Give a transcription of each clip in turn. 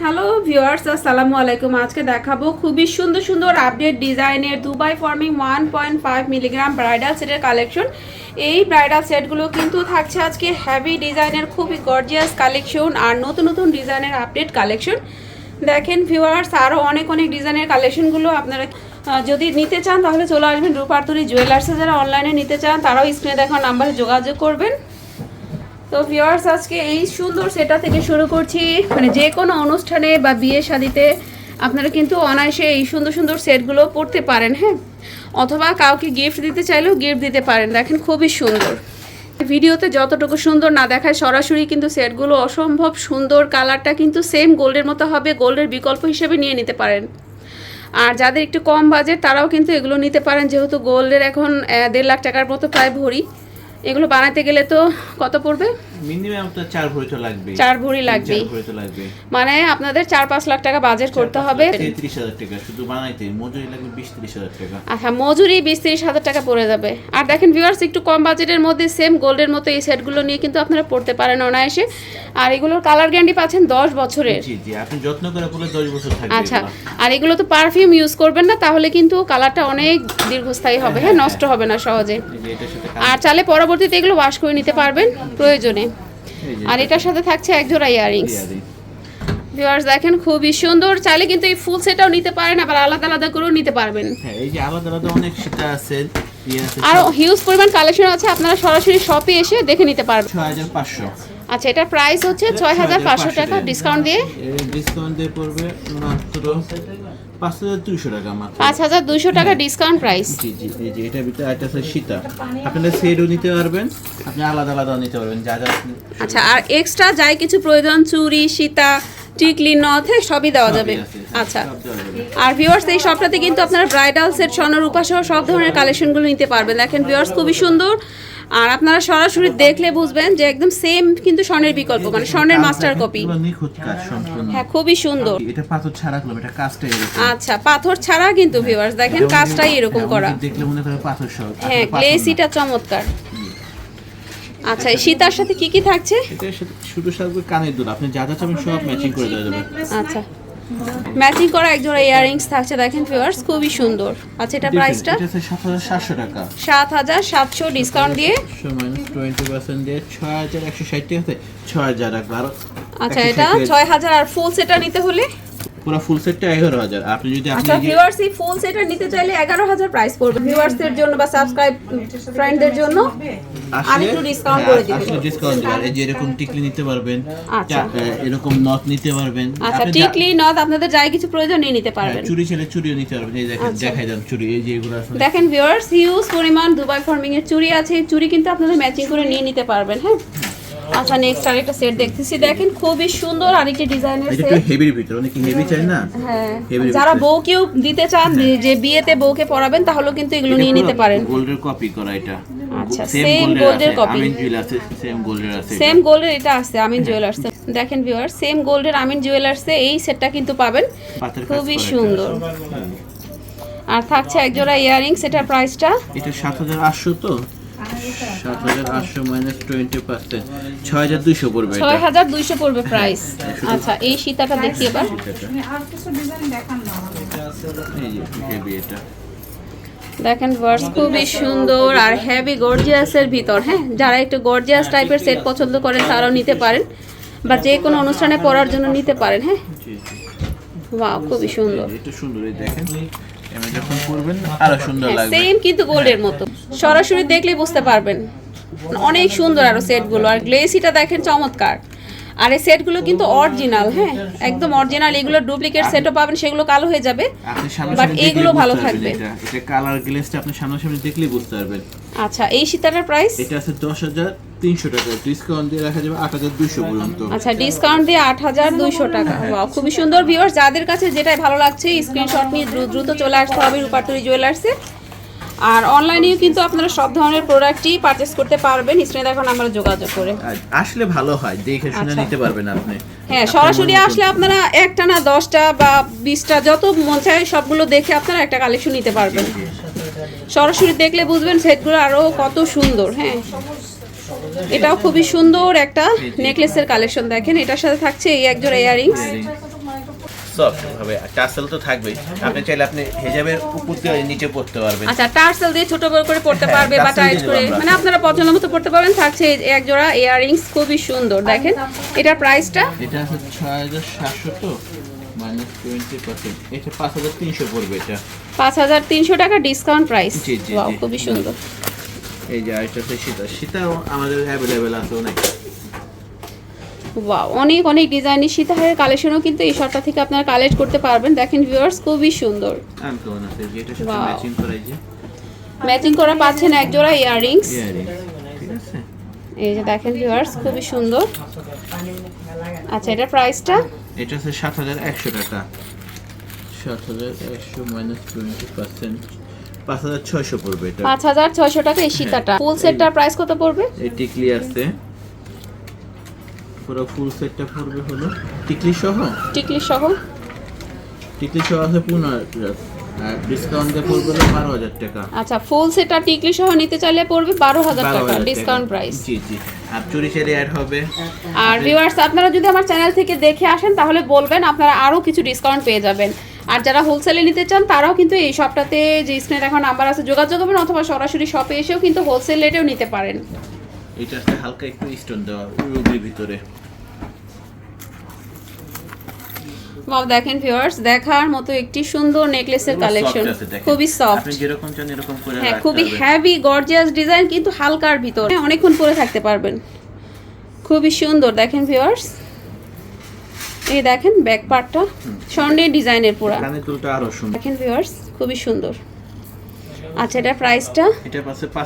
Hello viewers আসসালামু আলাইকুম। আজকে দেখাবো খুবই সুন্দর সুন্দর আপডেট ডিজাইনের Dubai forming one point five milligram bridal সেটের কালেকশন এই ব্রাইডাল সেটগুলো কিন্তু থাকছে আজকে হ্যাভি ডিজাইনের খুবই গর্জিয়াস কালেকশন আর নতুন নতুন ডিজাইনের আপডেট কালেকশন দেখেন ভিউয়ার্স আরও অনেক অনেক ডিজাইনের কালেকশনগুলো আপনারা যদি নিতে চান তাহলে চলে আসবেন রূপার্তরি জুয়েলার্সে যারা অনলাইনে নিতে চান, তারাও স্ক্রিনে দেখা নাম্বারে যোগাযোগ করবেন। তো ভিউয়ার্স আজকে এই সুন্দর সেটা থেকে শুরু করছি। মানে যে কোনো অনুষ্ঠানে বা বিয়ে শাদিতে আপনারা কিন্তু অনায়াসে এই সুন্দর সুন্দর সেটগুলো পড়তে পারেন হ্যাঁ? অথবা কাউকে গিফট দিতে চাইলেও গিফট দিতে পারেন। দেখেন, খুবই সুন্দর। ভিডিওতে যতটুকু সুন্দর না দেখায়, সরাসরি কিন্তু সেটগুলো অসম্ভব সুন্দর কালারটা কিন্তু সেম গোল্ডের মতো হবে। গোল্ডের বিকল্প হিসেবে নিয়ে নিতে পারেন। আর যাদের একটু কম বাজেট তারাও কিন্তু এগুলো নিতে পারেন। যেহেতু গোল্ডের এখন দেড় লাখ টাকার মতো প্রায় ভরি। এগুলো বানাতে গেলে তো কত পড়বে? মিনিমাম তো চার ভরি তো লাগবে। চার ভরি লাগবেই চার ভরি তো লাগবে। মানে আপনাদের চার পাঁচ লাখ টাকা বাজেট করতে হবে। তেত্রিশ হাজার টাকা শুধু বানাইতে। মজুরি লাগবে বিশ ত্রিশ হাজার টাকা। আচ্ছা মজুরি বিশ তিরিশ হাজার টাকা পড়ে যাবে। আর দেখেন ভিউয়ার্স একটু কম বাজেটের মধ্যে সেম গোল্ডের মতো এই সেটগুলো নিয়ে কিন্তু আপনারা পড়তে পারেন অনায়াসে। আর এগুলোর কালার গ্যারান্টি পাচ্ছেন দশ বছরের। জি জি আপনি যত্ন করে করলে দশ বছর থাকবে আচ্ছা আর এগুলো তো পারফিউম ইউজ করবেন না তাহলে কিন্তু কালারটা অনেক দীর্ঘস্থায়ী হবে। হ্যাঁ নষ্ট হবে না সহজে। আর চালে পরবর্তীতে এগুলো ওয়াশ করে নিতে পারবেন প্রয়োজনে। আর এটার সাথে থাকছে এক জোড়া ইয়ারিংস ইয়ারিং। ভিউয়ার্স দেখেন খুবই সুন্দর। চাইলে কিন্তু এই ফুল সেটাও নিতে পারেন আবার আলাদা আলাদা করেও নিতে পারবেন। হ্যাঁ এই যে আলাদা আলাদা অনেক সেটা আছে আর হিউজ পরিমাণ কালেকশন আছে আপনারা সরাসরি শপে এসে দেখে নিতে পারবেন। ছয় হাজার পাঁচশো। আচ্ছা এটার প্রাইস হচ্ছে ছয় হাজার পাঁচশো টাকা। ডিসকাউন্ট দিয়ে। ডিসকাউন্ট দিয়ে পড়বে মাত্র পাঁচ হাজার দুইশো টাকা মাত্র। পাঁচ হাজার দুইশো টাকা ডিসকাউন্ট প্রাইস জি জি এই যে এটার ভিতরে আছে সীতা। আপনারা সেটও নিতে পারবেন আপনি আলাদা আলাদা নিতে পারবেন যা যা আচ্ছা আর এক্সট্রা যাই কিছু প্রয়োজন চুড়ি সীতা টিকলি নথ হ্যাঁ, সবই দেওয়া যাবে। আচ্ছা। আর ভিউয়ার্স এই শপটাতে কিন্তু আপনারা ব্রাইডাল সেট স্বর্ণ রূপা সহ সব ধরনের কালেকশনগুলো নিতে পারবেন। দেখেন ভিউয়ার্স খুবই সুন্দর। আর আপনারা সরাসরি দেখলে বুঝবেন যে একদম সেম কিন্তু স্বর্ণের বিকল্প মানে স্বর্ণের মাস্টার কপি হ্যাঁ খুবই সুন্দর। এটা পাথর ছাড়া করলাম এটা কাজটা এরকম। আচ্ছা পাথর ছাড়া কিন্তু ভিউয়ার্স দেখেন এটা কাজটাই এরকম হ্যাঁ, করা। দেখলে মনে করে পাথর সহ হ্যাঁ। গ্লেসিটা চমৎকার। আচ্ছা এই সীতার সাথে কি কি থাকছে? সাথে শুধু সাথে কানের দুল আপনি যা যা চাবেন সব ম্যাচিং করে দেওয়া যাবে। আচ্ছা। ম্যাচিং করা এক জোড়া ইয়াররিংস থাকছে দেখেন ভিউয়ার্স খুবই সুন্দর। আচ্ছা এটা প্রাইসটা এটা সাত হাজার সাতশো টাকা। সাত হাজার সাতশো ডিসকাউন্ট দিয়ে। মাইনাস টোয়েন্টি পার্সেন্ট দিয়ে ছয় হাজার একশো ষাট টাকাতে ছয় হাজার রাখবে আরও আচ্ছা এটা টাকা- ছয় হাজার আর ফুল সেটা নিতে হলে? পুরো ফুল সেটটা এগারো হাজার। আপনি যদি আপনি আচ্ছা ভিউয়ার্স এই ফুল সেটা নিতে চাইলে এগারো হাজার প্রাইস পড়বে। ভিউয়ার্সদের জন্য বা সাবস্ক্রাইব ফ্রেন্ডদের জন্য আর একটু discount হ্যাঁ, করে দিবেন। আসলে discount দিবেন। এই যে এরকম টিকলি নিতে পারবেন আচ্ছা। এরকম নথ নিতে পারবেন আচ্ছা টিকলি নথ আপনাদের যাই কিছু প্রয়োজন নিয়ে নিতে হ্যাঁ, পারবেন চুরি ছেলে চুরিও নিতে পারবেন এই দেখেন আচ্ছা। দেখাই দেন চুরি এই যে এগুলো আসলে দেখেন ভিউয়ার্স হিউজ পরিমাণ দুবাই ফর্মিং এর চুড়ি আছে এই কিন্তু আপনাদের ম্যাচিং করে নিয়ে নিতে পারবেন হ্যাঁ আচ্ছা নেক্সট আরেকটা সেট দেখতেছি দেখেন খুবই সুন্দর আরেকটা ডিজাইনের এটা হেভির ভিতরে অনেকে হেভি চাই না হ্যাঁ যারা। বউকেও দিতে চান যে- যে বিয়েতে বউকে পরাবেন তাহলেও কিন্তু এগুলো নিয়ে নিতে পারেন গোল্ডের কপি করা এটা আচ্ছা, সেম গোল্ডের আছে এটা। সেম গোল্ডের এটা আছে আমিন জুয়েলার্স দেখেন ভিউয়ার সেম গোল্ডের আমিন জুয়েলার্সে এই সেটটা কিন্তু পাবেন। খুবই সুন্দর। আর থাকছে এক জোড়া ইয়াররিংস এটার প্রাইসটা এটা সাত হাজার আটশো তো? মাইনাস পড়বে প্রাইস আচ্ছা এই সীতাটা দেখি এবার। এই যে এটা। দেখেন ভার্স খুবই সুন্দর আর হেভি গর্জিয়াসের ভিতর হ্যাঁ? যারা একটু গর্জিয়াস টাইপের সেট পছন্দ করেন তারাও নিতে পারেন। বা যে কোনো অনুষ্ঠানে পরার জন্য নিতে পারেন হ্যাঁ? ওয়াও খুবই সুন্দর। এটা সুন্দর এই দেখেন। এমনি যখন করবেন আরও সুন্দর লাগবে। সেম কিন্তু গোল্ডের মতো। সরাসরি দেখলে বুঝতে পারবেন। অনেক সুন্দর আরও সেটগুলো আর গ্লেসিটা দেখেন চমৎকার। আর এই সেটগুলো কিন্তু অরিজিনাল হ্যাঁ একদম অরিজিনাল। এগুলো ডুপ্লিকেট সেটও পাবেন সেগুলো কালো হয়ে যাবে বাট এগুলো ভালো থাকবে। এটা। কালার গ্লেসটা আপনি সামনাসামনি দেখলেই বুঝতে পারবেন। আচ্ছা এই সীতাটার প্রাইস এটা আছে দশ হাজার টাকা। ডিসকাউন্ট দিয়ে রাখা যাবে আট হাজার দুইশো পর্যন্ত। আচ্ছা ডিসকাউন্ট দিয়ে আট হাজার দুইশো টাকা। ওয়াও খুবই সুন্দর ভিউয়ার্স যাদের কাছে যেটাই ভালো লাগছে স্ক্রিনশট নিয়ে দ্রুত চলে আসতে হবে রূপাটুরি জুয়েলার্সে আর অনলাইনেও কিন্তু আপনারা সব ধরনের প্রোডাক্টই পারচেস করতে পারবেন। স্ক্রিনে দেখুন আমরা যোগাযোগ করে। আসলে ভালো হয় দেখে শুনে আচ্ছা। নিতে পারবেন আপনি। হ্যাঁ সরাসরি আসলে আপনারা একটা না দশটা বা বিশটা যত মন চায় সবগুলো দেখে আপনারা একটা কালেকশন নিতে পারবেন। সরাসরি দেখলে বুঝবেন সেটগুলো আরও কত সুন্দর হ্যাঁ। এটাও খুবই সুন্দর একটা নেকলেসের কালেকশন দেখেন এটার সাথে থাকছে এই একজোড়া ইয়ারিংস। সফট ভাবে টাসেল তো থাকবেই। আপনি চাইলে আপনি হেজাবের উপর দিয়ে নিচে পড়তে পারবেন। আচ্ছা টার্সেল দিয়ে ছোট বড় করে পড়তে হ্যাঁ, পারবে বা টাইট করে। মানে আপনারা পছন্দ মতো পড়তে পারবেন। থাকছে এক জোড়া ইয়াররিংস খুবই সুন্দর। দেখেন এটার প্রাইসটা এটা আছে ছয় হাজার সাতশো তো মাইনাস টোয়েন্টি পার্সেন্ট এটা পাঁচ হাজার তিনশো পড়বে এটা। পাঁচ হাজার তিনশো টাকা ডিসকাউন্ট প্রাইস জি, জি, ওয়াও জি। খুবই সুন্দর। এই যে আরেকটা আছে সীতা। আমাদের অ্যাভেলেবেল আছে অনেক। অনেক অনেক ডিজাইনের সীতাহারের কালেকশনও কিন্তু এই শর্টটা থেকে আপনারা কালেক্ট করতে পারবেন। দেখেন ভিউয়ার্স খুবই সুন্দর. ম্যাচিং করা পাচ্ছেন এক জোড়া ইয়াররিংস এই যে দেখেন ভিউয়ার্স খুবই সুন্দর। আচ্ছা এটার প্রাইসটা এটা আছে সাত হাজার একশো টাকা। সাত হাজার একশো মাইনাস টোয়েন্টি পার্সেন্ট পাঁচ হাজার ছয়শো পড়বে এটা। পাঁচ হাজার ছয়শো টাকা এই সীতাটা। ফুল সেটটার প্রাইস কত পড়বে? এই টিকলি আছে। পুরো ফুল সেটটা পড়বে হলো টিকলি সহ? টিকলি সহ। টিকলি সহ আছে পনেরো আর ডিসকাউন্ট পড়বে হলো বারো হাজার টাকা। আচ্ছা ফুল সেটটা টিকলি সহ নিতে চাইলে পড়বে বারো হাজার টাকা ডিসকাউন্ট প্রাইস জি জি। আর চুরি চেরি অ্যাড হবে। আর ভিউয়ার্স আপনারা যদি আমার চ্যানেল থেকে দেখে আসেন তাহলে বলবেন আপনারা আরও কিছু ডিসকাউন্ট পেয়ে যাবেন। আর যারা হোলসেলে নিতে চান তারাও কিন্তু এই শপটাতে যে স্ক্রিনে এখন নাম্বার আছে যোগাযোগ করবেন অথবা সরাসরি শপে এসেও কিন্তু হোলসেল রেটেও নিতে পারেন। এটা আছে হালকা একটু স্টোন দেওয়া রুবির ভিতরে। বাব দেখেন ভিউয়ার্স দেখার মতো একটি সুন্দর নেকলেসের কালেকশন। খুবই সফট আপনি যেরকম চান এরকম করে হ্যাঁ খুবই। হ্যাভি গর্জিয়াস ডিজাইন কিন্তু হালকার ভিতর। অনেকক্ষণ পরে থাকতে পারবেন। খুবই সুন্দর দেখেন ভিউয়ার্স এই দেখেন ব্যাক পার্টটা স্বর্ণের ডিজাইনের পুরা। কানের দুলটা আরও সুন্দর। দেখেন ভিউয়ার্স খুবই সুন্দর। আচ্ছা এটার প্রাইসটা এটা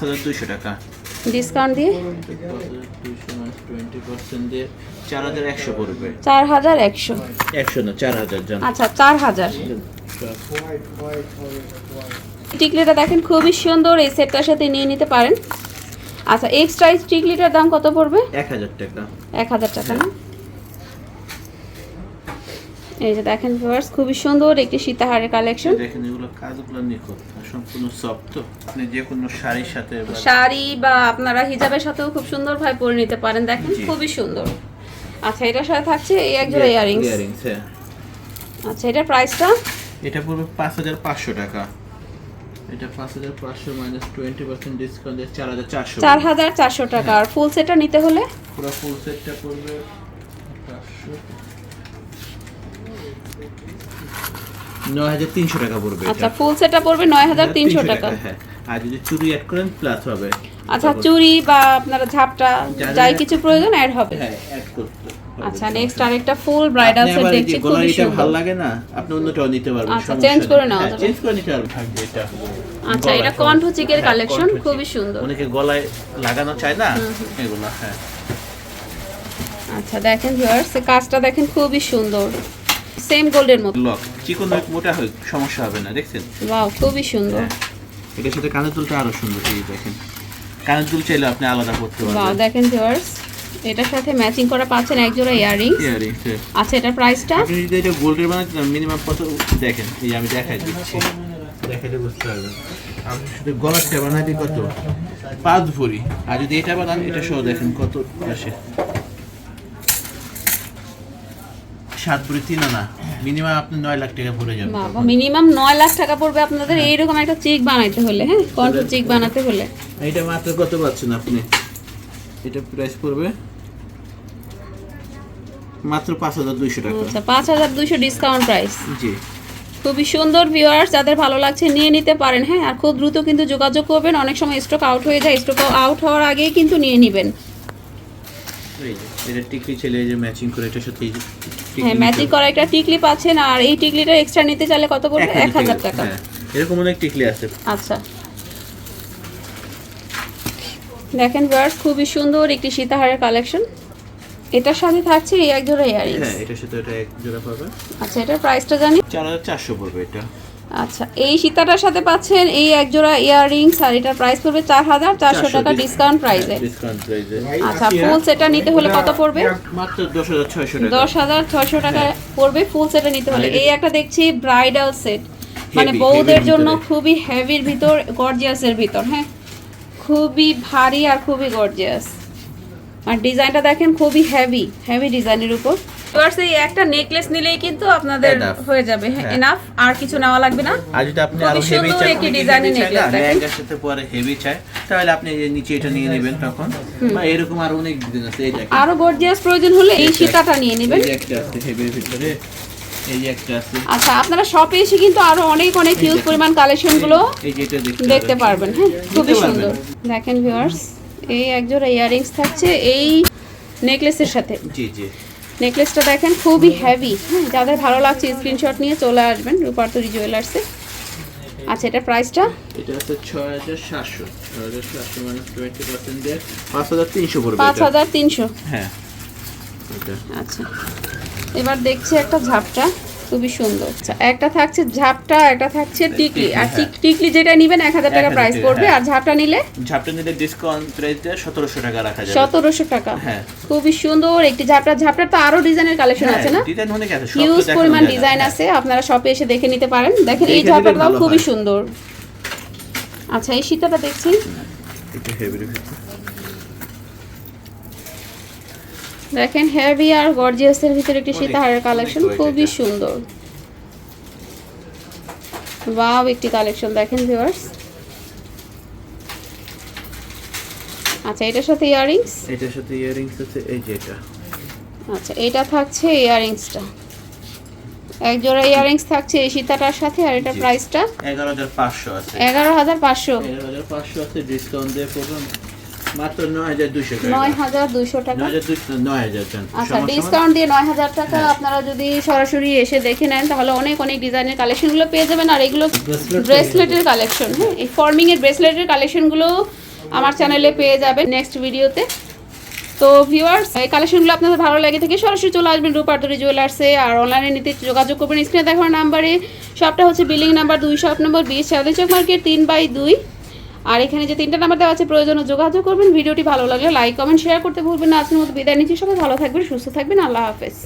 হাজার দুইশো টাকা। ডিসকাউন্ট দিয়ে? চার হাজার একশো। একশো একশো না চার হাজার আচ্ছা চার হাজার। টিকলিটা দেখেন খুবই সুন্দর এই সেটটার সাথে নিয়ে নিতে পারেন। আচ্ছা এক্সট্রা টিকলিটার দাম কত পড়বে? এক হাজার টাকা। এক হাজার টাকা না? এই যে দেখেন ভিউয়ার্স খুবই সুন্দর একটি সীতাহারের কালেকশন দেখেন এগুলো কাজগুলো নিখুঁত সম্পূর্ণ সফট আপনি যে কোনো শাড়ির সাথে বা- শাড়ি বা আপনারা হিজাবের সাথেও খুব সুন্দর ভাবে পরে নিতে পারেন। দেখেন খুবই সুন্দর। আচ্ছা এটার সাথে থাকছে এই এক জোড়া ইয়ারিংস ইয়ারিংস হ্যাঁ। আচ্ছা এটার প্রাইসটা এটা পড়বে পাঁচ হাজার পাঁচশো টাকা। এটা পাঁচ হাজার পাঁচশো মাইনাস টোয়েন্টি পার্সেন্ট ডিসকাউন্ট দিয়ে চার হাজার চারশো। টাকা। আর ফুল সেটটা নিতে হলে? পুরো ফুল সেটটা পড়বে পাঁচশো। নয় হাজার তিনশো টাকা পড়বে আচ্ছা ফুল সেটটা পড়বে নয় হাজার তিনশো টাকা। হ্যাঁ আর যদি চুরি অ্যাড করেন প্লাস হবে। আচ্ছা চুড়ি বা আপনারা ঝাপটা যাই কিছু প্রয়োজন অ্যাড হবে। হ্যাঁ অ্যাড করতে আচ্ছা নেক্সট আরেকটা ফুল ব্রাইডাল সেট দেখছি খুবই এটা ভালো লাগে না আপনি অন্যটাও নিতে পারবেন আচ্ছা, change করে যাবে। চেঞ্জ করে নিতে পারবেন। থাকবে এটা আচ্ছা এটা তো- কণ্ঠ চিকের হ্যাঁ, কালেকশন খুবই সুন্দর। অনেকে গলায় লাগানো চায় না এগুলো হ্যাঁ। আচ্ছা দেখেন ভিউয়ার্স কাজটা দেখেন খুবই সুন্দর। সেম গোল্ডের মতো লক চিকন হোক মোটা হোক সমস্যা হবে না দেখছেন? ওয়াও খুবই সুন্দর। হ্যাঁ। এটার সাথে কানের দুলটা আরও সুন্দর এই দেখেন। কানের দুল চাইলে আপনি আলাদা করতে ওয়াও দেখেন ভিউয়ার্স এটার সাথে ম্যাচিং করা পাচ্ছেন এক জোড়া ইয়ারিংস আচ্ছা এটার প্রাইসটা আপনি যদি এটা গোল্ডের বানাতে চান মিনিমাম কত? দেখেন এই আমি দেখাই দিচ্ছি। দেখাইলে বুঝতে পারবেন। আপনি শুধু গলাটা বানাতে কত? পাঁচ ভরি। আর যদি এটা বানান এটা সহ দেখেন কত আসে। সাত ভরি তিন আনা। মিনিমাম আপনি নয় লাখ টাকা পড়ে যাবে বাবা মিনিমাম নয় লাখ টাকা পড়বে আপনাদের এইরকম একটা চিক বানাইতে হলে হ্যাঁ? চিক বানাতে হলে। এটা মাত্র কত পাচ্ছেন আপনি? এটা প্রাইস পড়বে? মাত্র পাঁচ হাজার দুইশো টাকা। আচ্ছা পাঁচ হাজার দুইশো ডিসকাউন্ট প্রাইস জি। খুবই সুন্দর ভিউয়ার্স যাদের ভালো লাগছে নিয়ে নিতে পারেন হ্যাঁ? আর খুব দ্রুত কিন্তু যোগাযোগ করবেন। অনেক সময় স্টক আউট হয়ে যায়। স্টক আউট হওয়ার আগেই কিন্তু নিয়ে নেবেন। এটা টিকলি ছেলে যে ম্যাচিং করে এটার সাথে হ্যাঁ ম্যাচিং করা একটা টিকলি পাচ্ছেন আর এই টিকলিটা এক্সট্রা নিতে চাইলে কত পড়বে? এক হাজার টাকা। হ্যাঁ এরকম অনেক টিকলি আছে। আচ্ছা। দেখেন ভিউয়ার্স খুবই সুন্দর একটি সীতাহারের কালেকশন এটার সাথে থাকছে এই এক জোড়া ইয়ারিংস হ্যাঁ এটার সাথে এটা এক জোড়া পাবে। আচ্ছা এটার প্রাইসটা জানি? চার হাজার চারশো পড়বে এটা। আচ্ছা এই সীতাটার সাথে পাচ্ছেন এই এক জোড়া ইয়াররিংস আর এটার প্রাইস পড়বে চার হাজার চারশো টাকা ডিসকাউন্ট প্রাইসে ডিসকাউন্ট প্রাইসে আচ্ছা ফুল সেটটা নিতে হলে কত পড়বে? মাত্র দশ হাজার ছয়শো টাকা। টাকা পড়বে ফুল সেটটা নিতে হলে। এই একটা দেখছি ব্রাইডাল সেট মানে বউদের জন্য খুবই হেভির ভিতর গর্জিয়াসের ভিতর হ্যাঁ? খুবই ভারী আর খুবই গর্জিয়াস আর ডিজাইনটা দেখেন খুবই হেভি হেভি ডিজাইনের উপর। এই একটা নেকলেস নিলেই কিন্তু আপনাদের হয়ে যাবে। হ্যাঁ। এনাফ আর কিছু নেওয়া লাগবে না। আর যদি আপনি আরও হেভি একটি চাই না, necklace দেখেন। সাথে পরে হেভি চাই তাহলে আপনি এই নিচে এটা নিয়ে নেবেন তখন। বা এরকম আরও অনেক ডিজাইন আছে এই দেখেন। আরও গর্জিয়াস প্রয়োজন হলে এই সীতাটা নিয়ে নেবেন। এই একটা আছে হেভির ভিতরে একটা আচ্ছা আপনারা শপে এসে কিন্তু আরও অনেক অনেক হিউজ পরিমাণ কালেকশনগুলো দেখতে পারবেন হ্যাঁ খুবই সুন্দর। দেখেন ভিউয়ার্স এই একজোড়া ইয়াররিংস থাকছে এই নেকলেসের সাথে। জি জি। নেকলেসটা দেখেন খুবই হ্যাভি হ্যাঁ যাদের ভালো লাগছে স্ক্রিনশট নিয়ে চলে আসবেন রূপার্তরি জুয়েলার্সে আচ্ছা এটার প্রাইসটা এটা আছে ছয় হাজার সাতশো ছয় হাজার সাতশো মানে টোয়েন্টি পার্সেন্ট দিয়ে পাঁচ হাজার তিনশো পড়বে পাঁচ এটা। হাজার তিনশো। হ্যাঁ। এটা আচ্ছা এবার দেখছি একটা ঝাপটা। খুবই সুন্দর। আচ্ছা একটা থাকছে ঝাপটা একটা থাকছে টিকলি আর হ্যাঁ। টিক- টিকলি যেটা নিবেন এক হাজার টাকা প্রাইস পড়বে। হ্যাঁ। আর ঝাপটা নিলে? ঝাপটা নিলে ডিসকাউন্ট প্রাইস সতেরোশো টাকা রাখা যাবে। সতেরোশো টাকা। হ্যাঁ। খুবই সুন্দর। একটি ঝাপটা ঝাপটার তো আরও ডিজাইনের কালেকশন আছে না? হিউজ পরিমাণ ডিজাইন। আছে। আপনারা শপে এসে দেখে নিতে পারেন। দেখেন এই ঝাপটাটাও খুবই সুন্দর। আচ্ছা এই শীতটা দেখছি এটা হেভির ভিতরে দেখেন হেভি আর গর্জিয়াসের ভিতরে একটি সীতাহারের কালেকশন খুবই সুন্দর। ওয়াও একটি কালেকশন দেখেন ভিউয়ার্স আচ্ছা এটার সাথে ইয়াররিংস এটার সাথে ইয়ারিংস আছে এই যে এটা। আচ্ছা এটা থাকছে ইয়াররিংসটা এক জোড়া ইয়াররিংস থাকছে এই সীতাটার সাথে আর এটার জি। প্রাইসটা এগারো হাজার পাঁচশো আছে। এগারো হাজার পাঁচশো। এগারো হাজার পাঁচশো আছে ডিসকাউন্ট দিয়ে পড়বেন মাত্র টাকা। আচ্ছা ডিসকাউন্ট দিয়ে নয় হাজার টাকা হ্যাঁ। আপনারা যদি সরাসরি এসে দেখে নেন তাহলে অনেক অনেক ডিজাইনের কালেকশনগুলো পেয়ে যাবেন আর এগুলো ব্রেসলেটের কালেকশন হ্যাঁ এই ফর্মিং এর ব্রেসলেটের কালেকশনগুলো আমার চ্যানেলে পেয়ে যাবেন নেক্সট ভিডিওতে তো ভিউয়ার্স এই কালেকশনগুলো আপনাদের ভালো লাগে থেকে সরাসরি চলে আসবেন রূপার্তরি জুয়েলার্সে আর অনলাইনে নিতে যোগাযোগ করবেন স্ক্রিনে দেখার নাম্বারে শপটা হচ্ছে বিল্ডিং নাম্বার দুই শপ নম্বর বিশ চক মার্কেট তিন বাই দুই। আর এখানে যে তিনটা নাম্বার দেওয়া আছে, প্রয়োজনে যোগাযোগ করবেন। ভিডিওটি ভালো লাগলে লাইক কমেন্ট শেয়ার করতে ভুলবেন না। আজকের মতো বিদায় নিচ্ছি। সবাই ভালো থাকবেন, সুস্থ থাকবেন। আল্লাহ হাফেজ।